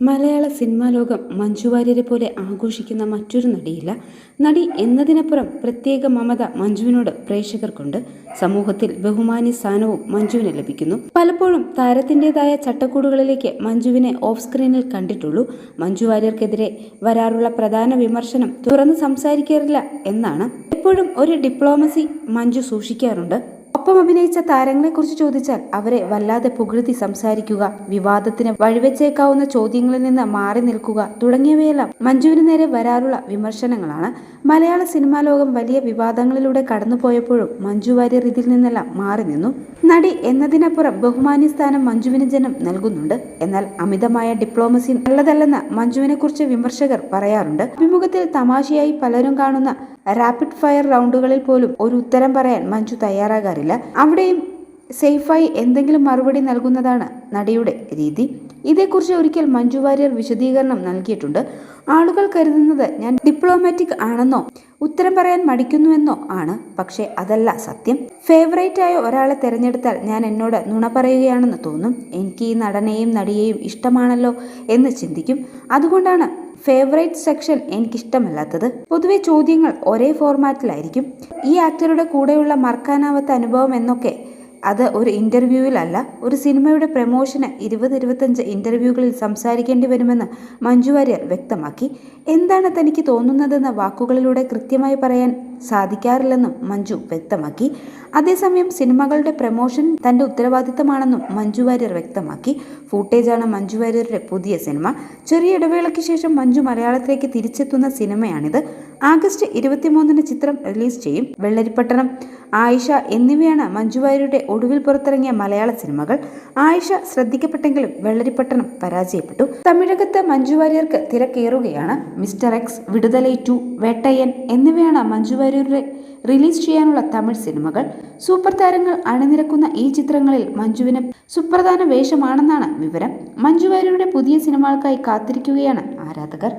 മലയാള cinema ലോകം മഞ്ജു വാര്യരെ പോലെ ആഘോഷിക്കുന്ന മറ്റൊരു നടിയില്ല. നടി എന്നതിനപ്പുറം പ്രത്യേക മമത മഞ്ജുവിനോട് പ്രേക്ഷകർക്കുണ്ട്. സമൂഹത്തിൽ ബഹുമാന്യ സ്ഥാനവും മഞ്ജുവിന് ലഭിക്കുന്നു. പലപ്പോഴും താരത്തിന്റെതായ ചട്ടക്കൂടുകളിലേക്ക് മഞ്ജുവിനെ ഓഫ് സ്ക്രീനിൽ കണ്ടിട്ടുള്ളൂ. മഞ്ജു വാര്യർക്കെതിരെ വരാറുള്ള പ്രധാന വിമർശനം തുറന്ന് സംസാരിക്കാറില്ല എന്നാണ്. എപ്പോഴും ഒരു ഡിപ്ലോമസി മഞ്ജു സൂക്ഷിക്കാറുണ്ട്. ഒപ്പം അഭിനയിച്ച താരങ്ങളെക്കുറിച്ച് ചോദിച്ചാൽ അവരെ വല്ലാതെ പുകഴ്ത്തി സംസാരിക്കുക വിവാദത്തിന് വഴിവെച്ചേക്കാവുന്ന ചോദ്യങ്ങളിൽ നിന്ന് മാറി നിൽക്കുക തുടങ്ങിയവയെല്ലാം മഞ്ജുവിന് നേരെ വരാറുള്ള വിമർശനങ്ങളാണ്. മലയാള സിനിമാ ലോകം വലിയ വിവാദങ്ങളിലൂടെ കടന്നുപോയപ്പോഴും മഞ്ജു വാര്യർ ഇതിൽ നിന്നെല്ലാം മാറി നിന്നു. നടി എന്നതിനപ്പുറം ബഹുമാന്യ സ്ഥാനം മഞ്ജുവിന് ജനം നൽകുന്നുണ്ട്. എന്നാൽ അമിതമായ ഡിപ്ലോമസി നല്ലതല്ലെന്ന് മഞ്ജുവിനെ കുറിച്ച് വിമർശകർ പറയാറുണ്ട്. അഭിമുഖത്തിൽ തമാശയായി പലരും കാണുന്ന റാപ്പിഡ് ഫയർ റൗണ്ടുകളിൽ പോലും ഒരു ഉത്തരം പറയാൻ മഞ്ജു തയ്യാറാകാറില്ല. അവിടെയും സേഫായി എന്തെങ്കിലും മറുപടി നൽകുന്നതാണ് നടിയുടെ രീതി. ഇതേക്കുറിച്ച് ഒരിക്കൽ മഞ്ജു വാര്യർ വിശദീകരണം നൽകിയിട്ടുണ്ട്. ആളുകൾ കരുതുന്നത് ഞാൻ ഡിപ്ലോമാറ്റിക് ആണെന്നോ ഉത്തരം പറയാൻ മടിക്കുന്നുവെന്നോ ആണ്. പക്ഷേ അതല്ല സത്യം. ഫേവറേറ്റ് ആയ ഒരാളെ തിരഞ്ഞെടുത്താൽ ഞാൻ എന്നോട് നുണ പറയുകയാണെന്ന് തോന്നും. എനിക്ക് ഈ നടനെയും നടിയെയും ഇഷ്ടമാണല്ലോ എന്ന് ചിന്തിക്കും. അതുകൊണ്ടാണ് ഫേവറേറ്റ് സെക്ഷൻ എനിക്കിഷ്ടമല്ലാത്തത്. പൊതുവെ ചോദ്യങ്ങൾ ഒരേ ഫോർമാറ്റിലായിരിക്കും. ഈ ആക്ടറുടെ കൂടെയുള്ള മറക്കാനാവാത്ത അനുഭവം എന്നൊക്കെ അത് ഒരു ഇന്റർവ്യൂവിലല്ല ഒരു സിനിമയുടെ പ്രമോഷന് ഇരുപത് ഇരുപത്തഞ്ച് ഇന്റർവ്യൂകളിൽ സംസാരിക്കേണ്ടി വരുമെന്ന് മഞ്ജു വാര്യർ വ്യക്തമാക്കി. എന്താണ് തനിക്ക് തോന്നുന്നതെന്ന വാക്കുകളിലൂടെ കൃത്യമായി പറയാൻ സാധിക്കാറില്ലെന്നും മഞ്ജു വ്യക്തമാക്കി. അതേസമയം സിനിമകളുടെ പ്രമോഷൻ തന്റെ ഉത്തരവാദിത്തമാണെന്നും മഞ്ജു വാര്യർ വ്യക്തമാക്കി. ഫൂട്ടേജാണ് മഞ്ജു വാര്യരുടെ പുതിയ സിനിമ. ചെറിയ ഇടവേളയ്ക്ക് ശേഷം മഞ്ജു മലയാളത്തിലേക്ക് തിരിച്ചെത്തുന്ന സിനിമയാണിത്. ആഗസ്റ്റ് ഇരുപത്തിമൂന്നിന് ചിത്രം റിലീസ് ചെയ്യും. വെള്ളരിപ്പട്ടണം ആയിഷ എന്നിവയാണ് മഞ്ജുവാര്യരുടെ ഒടുവിൽ പുറത്തിറങ്ങിയ മലയാള സിനിമകൾ. ആയിഷ ശ്രദ്ധിക്കപ്പെട്ടെങ്കിലും വെള്ളരിപ്പട്ടണം പരാജയപ്പെട്ടു. തമിഴകത്ത് മഞ്ജുവാര്യർക്ക് തിരക്കേറുകയാണ്. Mister X Viduthalai two Vettaiyan എന്നിവയാണ് മഞ്ജുവാര്യരുടെ റിലീസ് ചെയ്യാനുള്ള തമിഴ് സിനിമകൾ. സൂപ്പർ താരങ്ങൾ അണിനിരക്കുന്ന ഈ ചിത്രങ്ങളിൽ മഞ്ജുവിന് സുപ്രധാന വേഷമാണെന്നാണ് വിവരം. മഞ്ജുവാര്യരുടെ പുതിയ സിനിമകൾക്കായി കാത്തിരിക്കുകയാണ് ആരാധകർ.